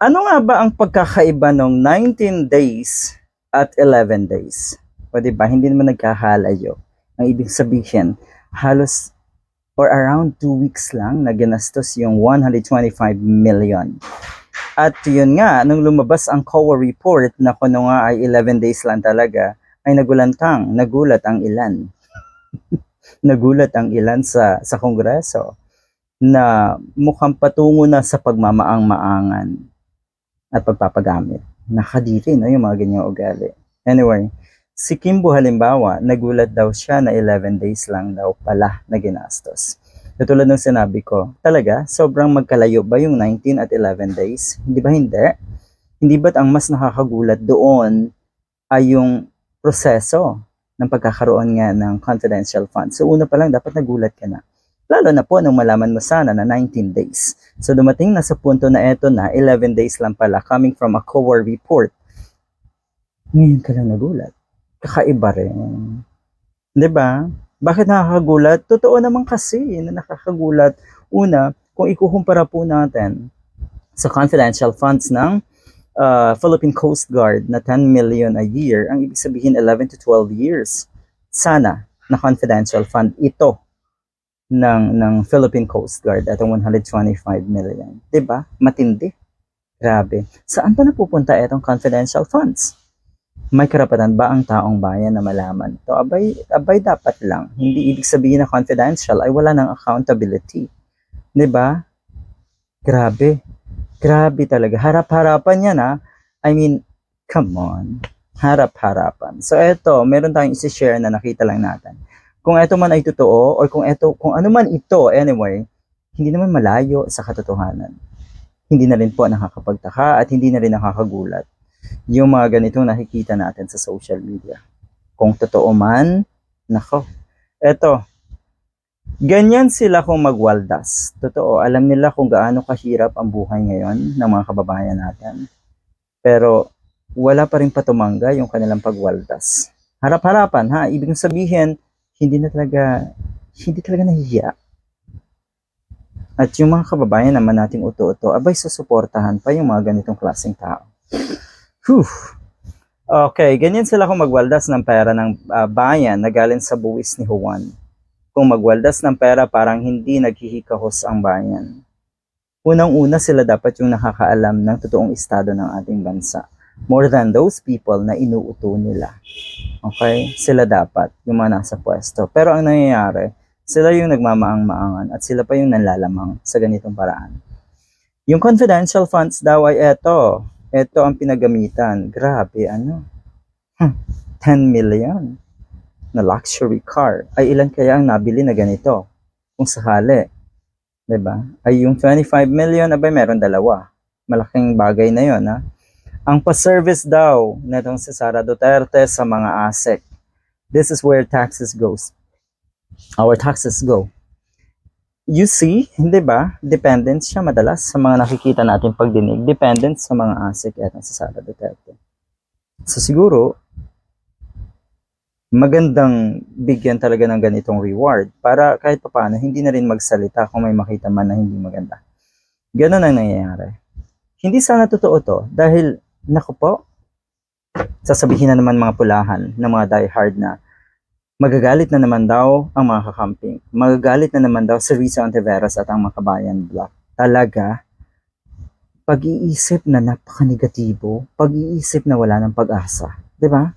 Ano nga ba ang pagkakaiba ng 19 days at 11 days? Di ba, hindi naman nagkahalayo. Ang ibig sabihin, halos or around 2 weeks lang na ginastos yung 125 million. At yun nga, nung lumabas ang COA report na kuno nga ay 11 days lang talaga, ay nagulantang, nagulat ang ilan. nagulat ang ilan sa sa Kongreso na mukhang patungo na sa pagmamaang-maangan at pagpapagamit. Nakadiri, no, yung mga ganyang ugali. Anyway, si Kimbo halimbawa, nagulat daw siya na 11 days lang daw pala na ginastos. Katulad ng sinabi ko, talaga, sobrang magkalayo ba yung 19 at 11 days? Hindi ba hindi? Hindi ba't ang mas nakakagulat doon ay yung proseso ng pagkakaroon nga ng confidential funds? So una pa lang, dapat nagulat ka na. Lalo na po nung malaman mo sana na 19 days. So dumating na sa punto na eto na 11 days lang pala coming from a COA report. Ngayon ka lang nagulat. Kakaiba rin. ba? Bakit nakakagulat? Totoo naman kasi na nakakagulat. Una, kung ikukumpara po natin sa confidential funds ng uh, Philippine Coast Guard na 10 million a year, ang ibig sabihin 11 to 12 years. Sana na confidential fund ito ng ng Philippine Coast Guard at 125 million. 'Di ba? Matindi. Grabe. Saan pa napupunta itong confidential funds? May karapatan ba ang taong bayan na malaman ito? Abay, abay dapat lang. Hindi ibig sabihin na confidential ay wala ng accountability. 'Di ba? Grabe. Grabe talaga. Harap-harapan yan ha. I mean, come on. Harap-harapan. So eto, meron tayong isi-share na nakita lang natin kung ito man ay totoo or kung ito kung ano man ito anyway hindi naman malayo sa katotohanan. Hindi na rin po nakakapagtaka at hindi na rin nakakagulat yung mga ganitong nakikita natin sa social media. Kung totoo man nako. Eto ganyan sila kung magwaldas. Totoo alam nila kung gaano kahirap ang buhay ngayon ng mga kababayan natin. Pero wala pa rin patumangga yung kanilang pagwaldas. Harap-harapan ha? Ibig sabihin hindi na talaga, hindi talaga nahihiya. At yung mga kababayan naman nating uto-uto, abay susuportahan pa yung mga ganitong klaseng tao. Whew. Okay, ganyan sila kung magwaldas ng pera ng uh, bayan na galing sa buwis ni Juan. Kung magwaldas ng pera parang hindi naghihikahos ang bayan. Unang-una sila dapat yung nakakaalam ng totoong estado ng ating bansa more than those people na inuuto nila. Okay? Sila dapat, yung mga nasa pwesto. Pero ang nangyayari, sila yung nagmamaang-maangan at sila pa yung nanlalamang sa ganitong paraan. Yung confidential funds daw ay eto. Eto ang pinagamitan. Grabe, ano? Hmm, 10 million na luxury car. Ay ilan kaya ang nabili na ganito? Kung sakali. ba? Ay yung 25 million, abay meron dalawa. Malaking bagay na 'yon, ha? Ang pa-service daw netong si Sara Duterte sa mga ASEC. This is where taxes goes. Our taxes go. You see, hindi ba? Dependent siya madalas sa mga nakikita natin pagdinig. Dependent sa mga ASEC etong si Sara Duterte. So siguro, magandang bigyan talaga ng ganitong reward para kahit papaano hindi na rin magsalita kung may makita man na hindi maganda. Ganon ang nangyayari. Hindi sana totoo to dahil Naku po, sasabihin na naman mga pulahan ng mga diehard na magagalit na naman daw ang mga kakamping. Magagalit na naman daw si Risa Ontiveros at ang Makabayan Block. Talaga, pag-iisip na napaka-negatibo, pag-iisip na wala ng pag-asa. ba?